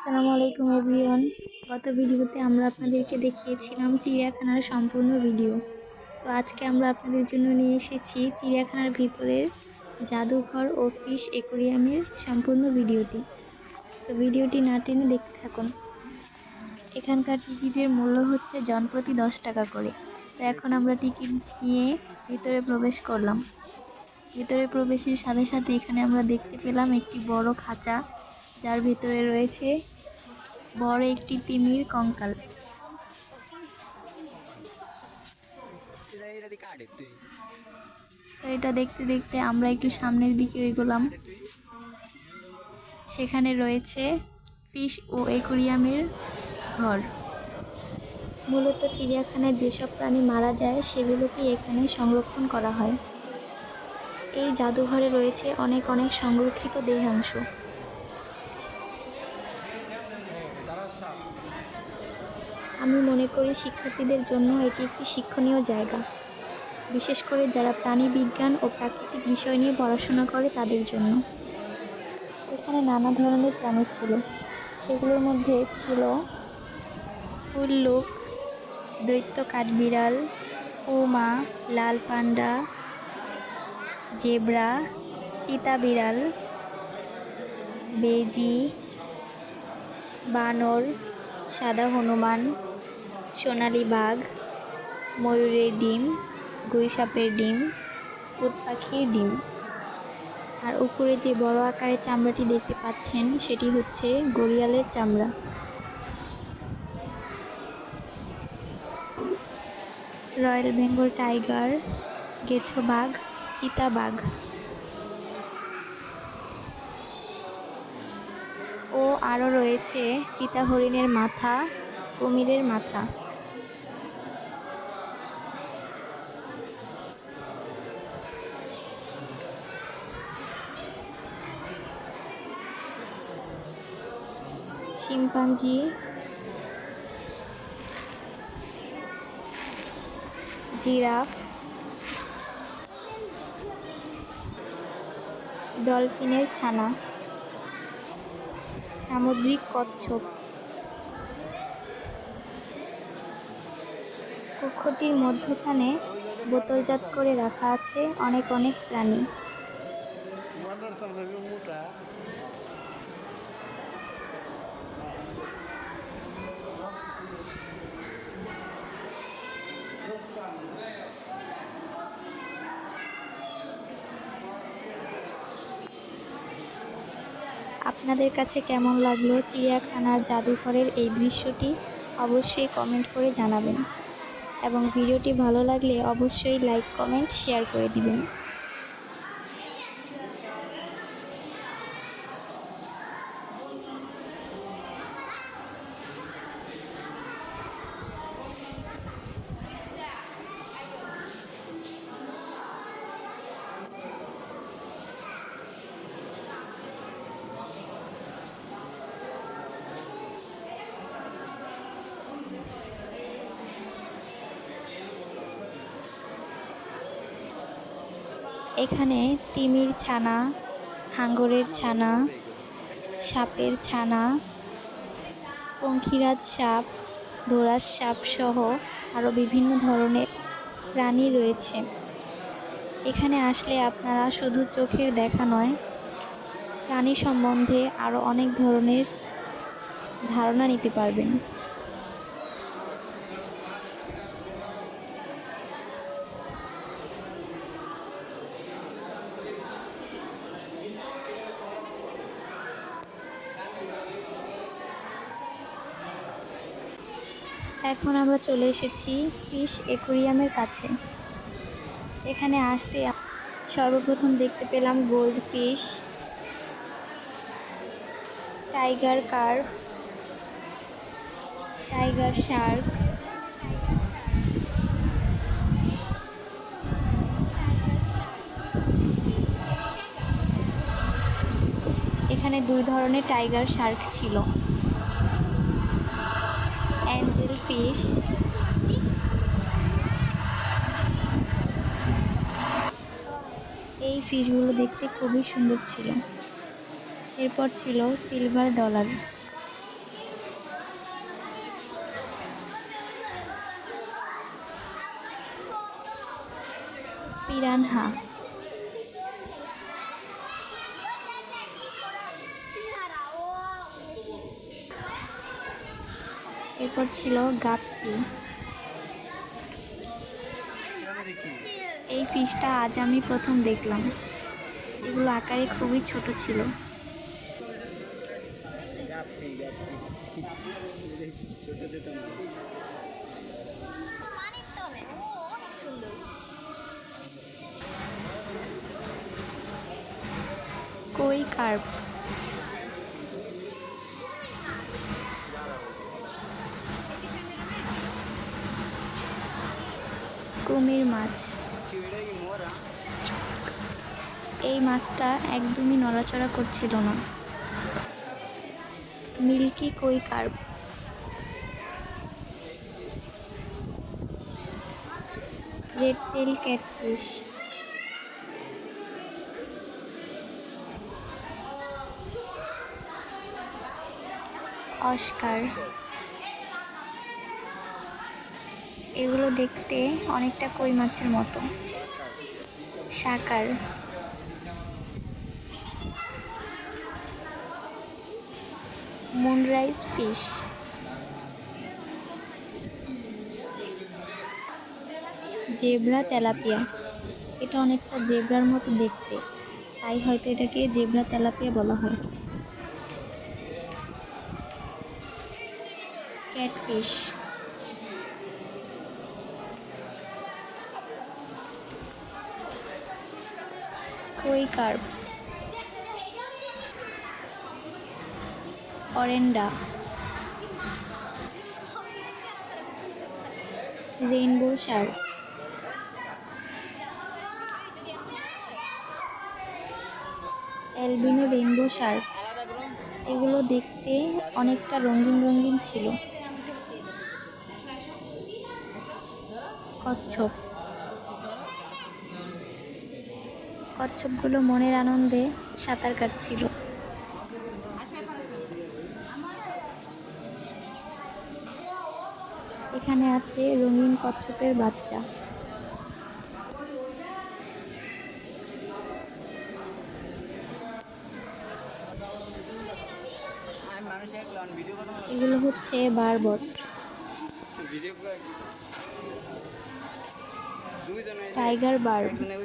আসসালামু আলাইকুম এভরিওয়ান। গত ভিডিওতে আমরা আপনাদেরকে দেখিয়েছিলাম চিড়িয়াখানার সম্পূর্ণ ভিডিও। তো আজকে আমরা আপনাদের জন্য নিয়ে এসেছি চিড়িয়াখানার ভিতরের জাদুঘর ও ফিশ অ্যাকোরিয়ামের সম্পূর্ণ ভিডিওটি। তো ভিডিওটি না টেনে দেখতে থাকুন। এখানকার টিকিটের মূল্য হচ্ছে জনপ্রতি দশ টাকা করে। তো এখন আমরা টিকিট নিয়ে ভিতরে প্রবেশ করলাম। ভিতরে প্রবেশের সাথে সাথে এখানে আমরা দেখতে পেলাম একটি বড় খাঁচা। যার ভিতরে রয়েছে বড় একটি তিমির কঙ্কাল। এটা দেখতে দেখতে আমরা একটু সামনের দিকে এগোলাম। সেখানে রয়েছে ফিশ ও অ্যাকোরিয়ামের ঘর। মূলত চিড়িয়াখানায় যেসব প্রাণী মারা যায় সেগুলোকে এখানে সংরক্ষণ করা হয়। এই জাদুঘরে রয়েছে অনেক অনেক সংরক্ষিত দেহাংশ। আমি মনে করি শিক্ষার্থীদের জন্য এটি একটি শিক্ষণীয় জায়গা। বিশেষ করে যারা প্রাণী বিজ্ঞান ও প্রাকৃতিক বিষয় নিয়ে পড়াশোনা করে তাদের জন্য। এখানে নানা ধরনের প্রাণী ছিল। সেগুলোর মধ্যে ছিল উল্লুক, দৈত্য কাঠবিড়াল, পুমা, লাল পান্ডা, জেব্রা, চিতা বিড়াল, বেজি, বানর সাদা হনুমান, সোনালি বাঘ, ময়ূরের ডিম গুইসাপের ডিম, উট পাখির ডিম। আর উপরে যে বড় আকারের চামড়াটি দেখতে পাচ্ছেন, সেটি হচ্ছে গড়িয়ালের চামড়া। রয়্যাল বেঙ্গল টাইগার, গেছো বাঘ, চিতা বাঘ ও আরও রয়েছে চিতা হরিণের মাথা কুমিরের মাথা। শিম্পাঞ্জি। জিরাফ। ডলফিনের ছানা। সামুদ্রিক কচ্ছপ। কক্ষটির মধ্যখানে বোতলজাত করে রাখা আছে অনেক অনেক প্রাণী। আপনাদের কাছে কেমন লাগল চিড়িয়াখানার জাদুঘরের এই দৃশ্যটি অবশ্যই কমেন্ট করে জানাবেন। এবং ভিডিওটি ভালো লাগলে অবশ্যই লাইক, কমেন্ট, শেয়ার করে দিবেন। এখানে তিমির ছানা, হাঙ্গরের ছানা, সাপের ছানা, পঙ্খিরাজ সাপ, ধোরাজ সাপ সহ আরও বিভিন্ন ধরনের প্রাণী রয়েছে। এখানে আসলে আপনারা শুধু চোখের দেখা নয়, প্রাণী সম্বন্ধে আরও অনেক ধরনের ধারণা নিতে পারবেন। এখন আমরা চলে এসেছি ফিশ অ্যাকোরিয়ামের কাছে। এখানে আসতে সর্বপ্রথম দেখতে পেলাম গোল্ড ফিশ, টাইগার কার্ভ টাইগার শার্ক, এখানে দুই ধরনের টাইগার শার্ক ছিল। fish. এই ফিশগুলো দেখতে খুবই সুন্দর ছিল। এরপর ছিল সিলভার ডলার পিরানহা। এরপর ছিল গাপ্পি। এই ফিশটা আজ আমি প্রথম দেখলাম। এগুলো আকারে খুবই ছোট ছিল। কই কার্প? কুমির মাছ। এই মাছটা একদমই নড়াচড়া করছিল না। Milky koi carp red tail catfish. Oscar. এগুলো দেখতে অনেকটা কই মাছের মতো। Sucker. Moonrise fish zebra tilapia. এটা অনেকটা জেব্রার মতো দেখতে। তাই হয়তো এটাকে জেব্রা তেলাপিয়া বলা হয়। Catfish koi carp oranda. Rainbow shark albino rainbow shark এগুলো দেখতে অনেকটা রঙিন রঙিন ছিল। কচ্ছপ। কচ্ছপগুলো মনের আনন্দে সাঁতার কাটছিল। এখানে আছে রঙিন কচ্ছপের বাচ্চা। এগুলো হচ্ছে বারবট। টাইগার একজনে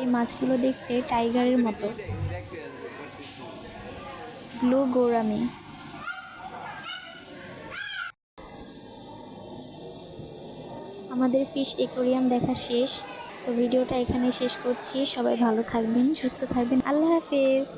এই মাছগুলো দেখতে টাইগারের মতো। Blue gourami. আমাদের ফিশ একুরিয়াম দেখা শেষ। তো ভিডিওটা এখানে শেষ করছি। সবাই ভালো থাকবেন সুস্থ থাকবেন। আল্লাহ হাফেজ।